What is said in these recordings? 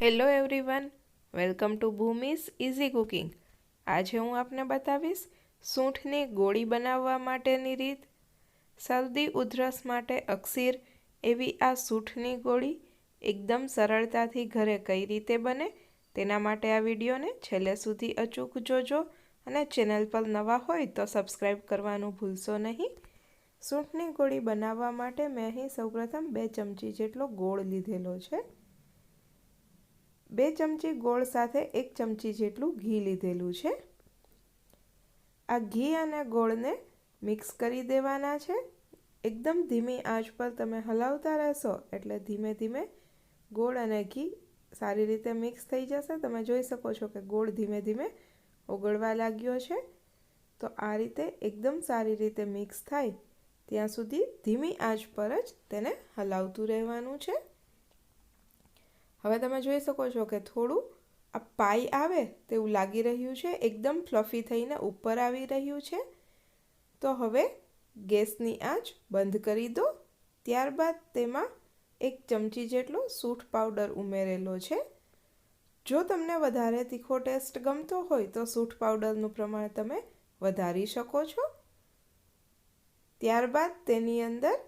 Hello everyone, welcome to Bhumi's easy cooking. આજે હું આપને બતાવીશ સૂંઠની ગોળી બનાવવા માટેની રીત. શરદી, ઉધરસ માટે અક્ષીર એવી આ સૂંઠની ગોળી એકદમ સરળતાથી ઘરે કઈ રીતે બને તેના માટે આ વિડીયોને છેલ્લે સુધી અચૂક જોજો અને ચેનલ પર નવા હોય તો સબસ્ક્રાઈબ કરવાનું ભૂલશો નહીં. સૂંઠની ગોળી બનાવવા માટે મેં અહીં સૌપ્રથમ બે ચમચી જેટલો ગોળ લીધેલો છે. બે ચમચી ગોળ સાથે એક ચમચી જેટલું ઘી લીધેલું છે. આ ઘી અને ગોળને મિક્સ કરી દેવાના છે. એકદમ ધીમી આંચ પર તમે હલાવતા રહેશો એટલે ધીમે ધીમે ગોળ અને ઘી સારી રીતે મિક્સ થઈ જશે. તમે જોઈ શકો છો કે ગોળ ધીમે ધીમે ઓગળવા લાગ્યો છે. તો આ રીતે એકદમ સારી રીતે મિક્સ થાય ત્યાં સુધી ધીમી આંચ પર જ તેને હલાવતું રહેવાનું છે. હવે તમે જોઈ શકો છો કે થોડું આ પાઈ આવે તેવું લાગી રહ્યું છે, એકદમ ફ્લફી થઈને ઉપર આવી રહ્યું છે. તો હવે ગેસની આંચ બંધ કરી દો. ત્યારબાદ તેમાં એક ચમચી જેટલો સૂઠ પાવડર ઉમેરેલો છે. જો તમને વધારે તીખો ટેસ્ટ ગમતો હોય તો સૂઠ પાવડરનું પ્રમાણ તમે વધારી શકો છો. ત્યારબાદ તેની અંદર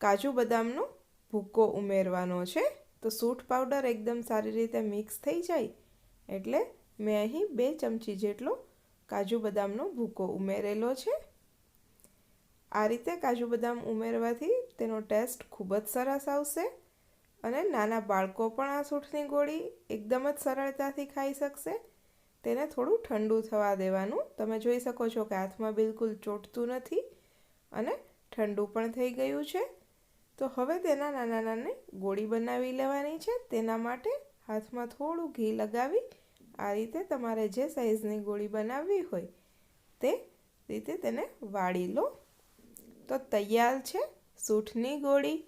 કાજુ બદામનો ભૂકો ઉમેરવાનો છે. તો સૂટ પાવડર એકદમ સારી રીતે મિક્સ થઈ જાય એટલે મેં અહીં બે ચમચી જેટલો કાજુ બદામનો ભૂકો ઉમેરેલો છે. આ રીતે કાજુ બદામ ઉમેરવાથી તેનો ટેસ્ટ ખૂબ જ સરસ આવશે અને નાના બાળકો પણ આ સૂઠની ગોળી એકદમ જ સરળતાથી ખાઈ શકશે. તેને થોડું ઠંડુ થવા દેવાનું. તમે જોઈ શકો છો કે હાથમાં બિલકુલ ચોટતું નથી અને ઠંડુ પણ થઈ ગયું છે. તો હવે તેના નાના નાની ગોળી બનાવી લેવાની છે. તેના માટે હાથમાં થોડું ઘી લગાવી આ રીતે તમારે જે સાઈઝની ગોળી બનાવવી હોય તે રીતે તેને વાળી લો. તો તૈયાર છે સૂઠની ગોળી.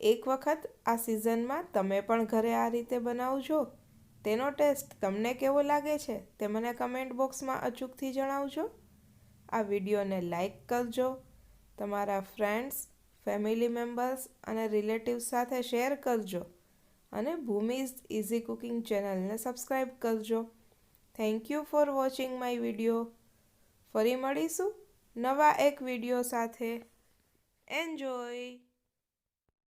એક વખત આ સિઝનમાં તમે પણ ઘરે આ રીતે બનાવજો. તેનો ટેસ્ટ તમને કેવો લાગે છે તે મને કમેન્ટ બોક્સમાં અચૂકથી જણાવજો. આ વિડીયોને લાઈક કરજો. તમારા ફ્રેન્ડ્સ ફેમિલી મેમ્બર્સ અને રિલેટિવ્સ સાથે શેર કરજો અને ભૂમિઝ ઇઝી કુકિંગ ચેનલને સબસ્ક્રાઈબ કરજો. Thank you for watching my video. ફરી મળીશું નવા એક વીડિયો સાથે. એન્જોય!